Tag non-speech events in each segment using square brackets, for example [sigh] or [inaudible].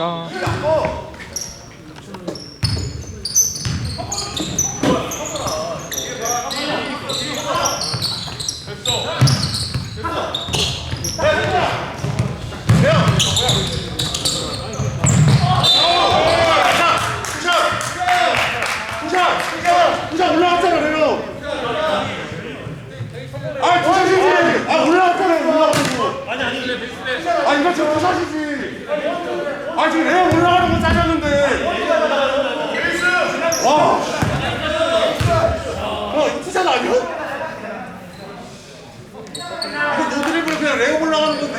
레오 아 이거 지금 부자시지 아 지금 레오 올라가는 거 짜졌는데 와 어, 이거 투샷 아니야? 이거 노드리블 그냥 레오 올라가는 건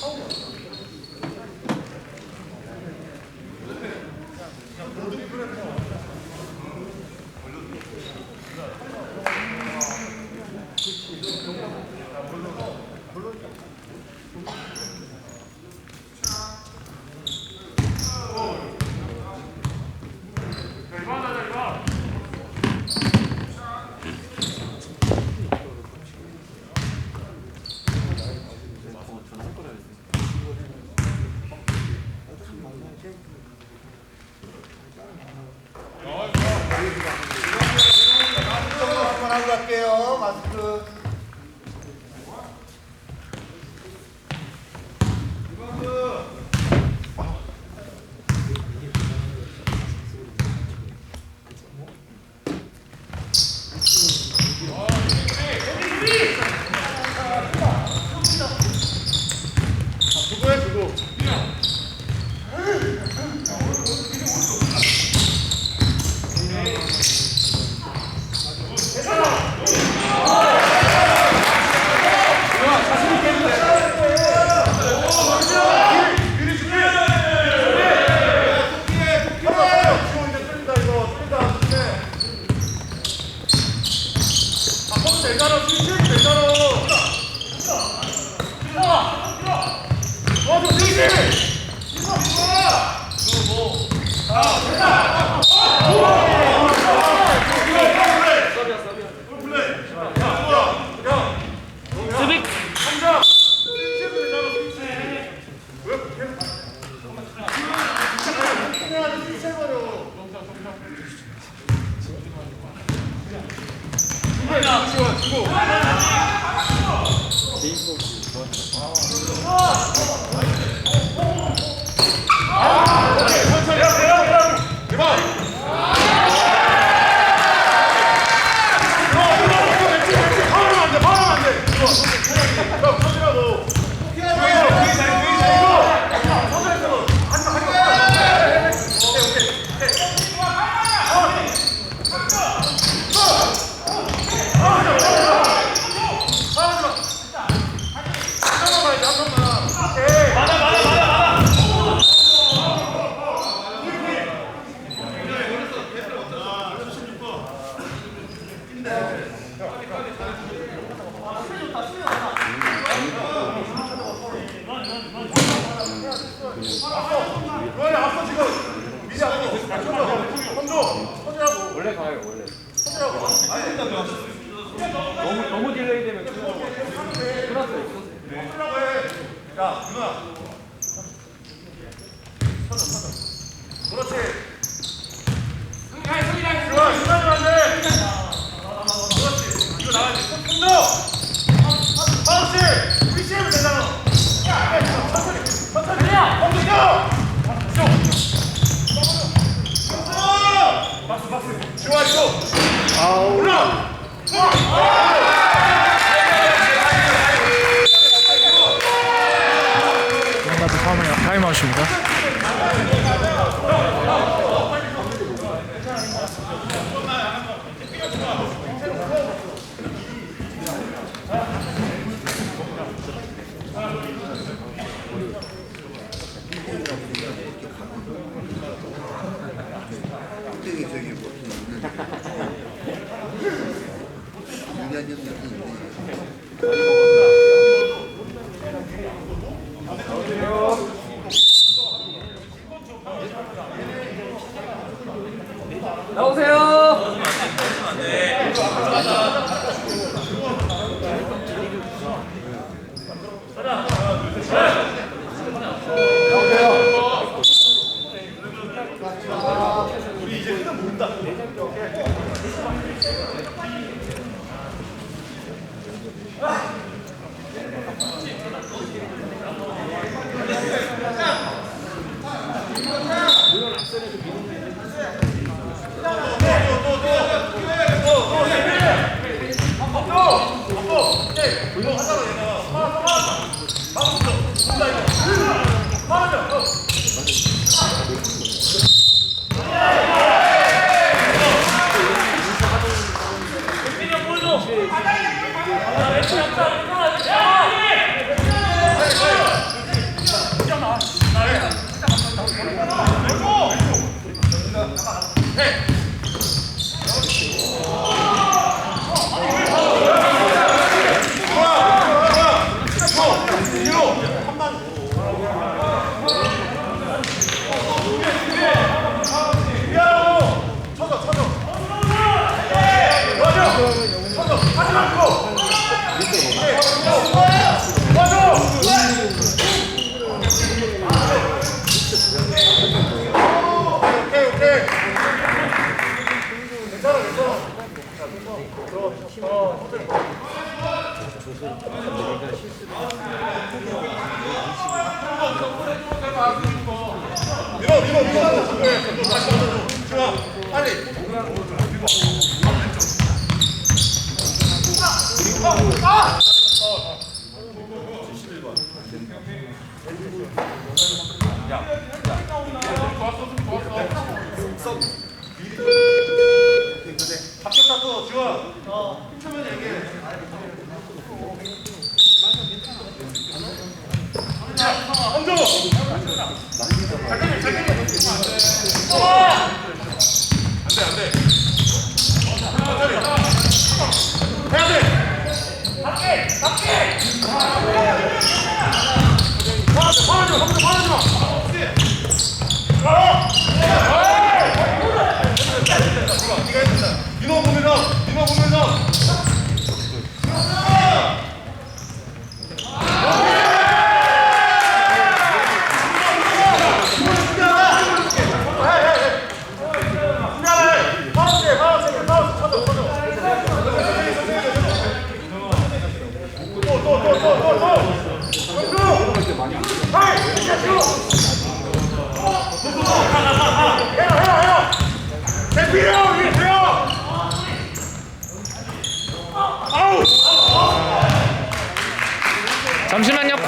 데한 박수 박수 좋아 이거 아 올라 와 타임아웃입니다. [laughs] 样。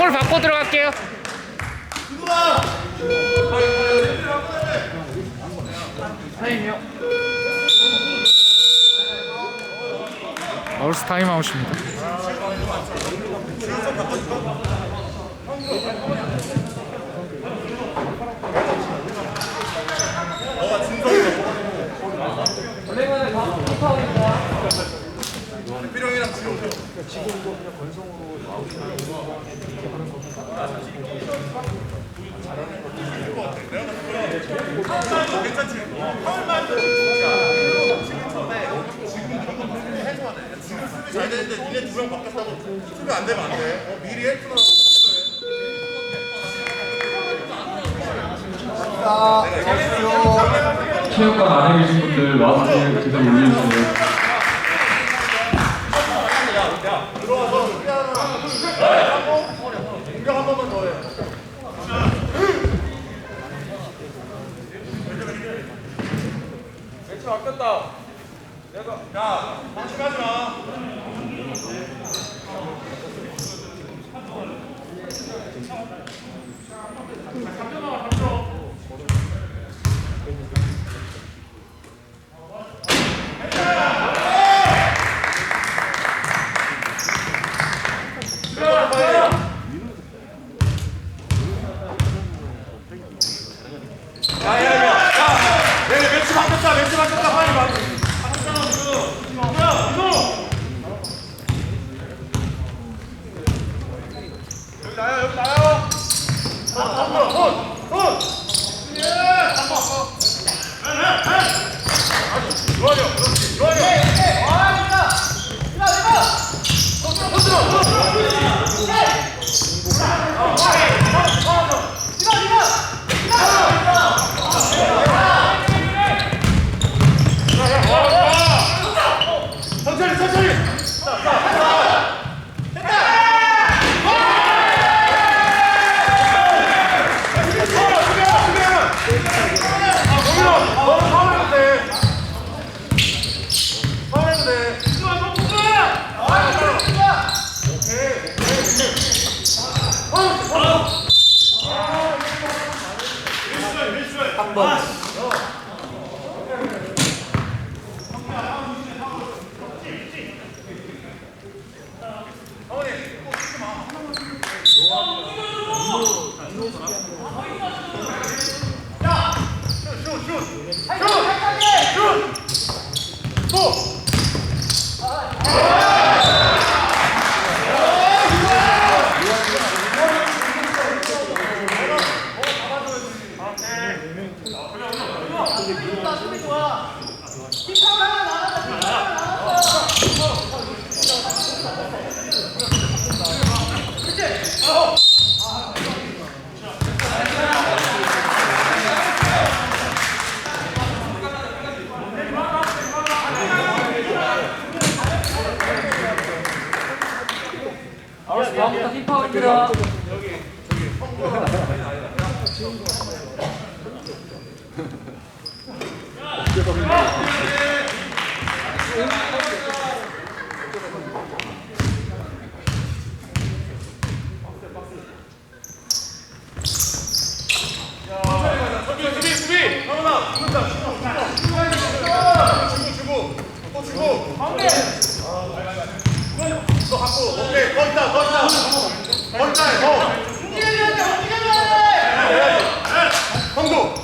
콜 받고 들어갈게요. 타임이요. 얼스 타임 아웃입니다. 원래는 다음 파울입니다. 잘 수비 안 되면 안 돼. 어, 미리 헬프라고. 체육관 안에 계신 분들 와서 계속 올려주세요. 내가 야 방심하지 마. 한번 아, 다음부터 힙합입니다. 여기, 저기. [laughs] 성공!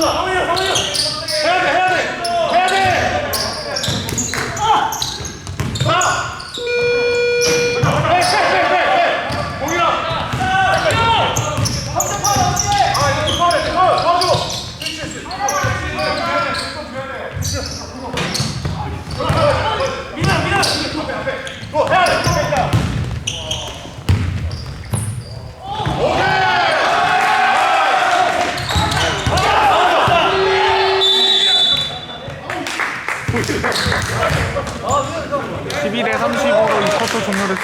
성우야 성우야 해야 돼 해야 돼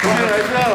네, 고생 많으세요.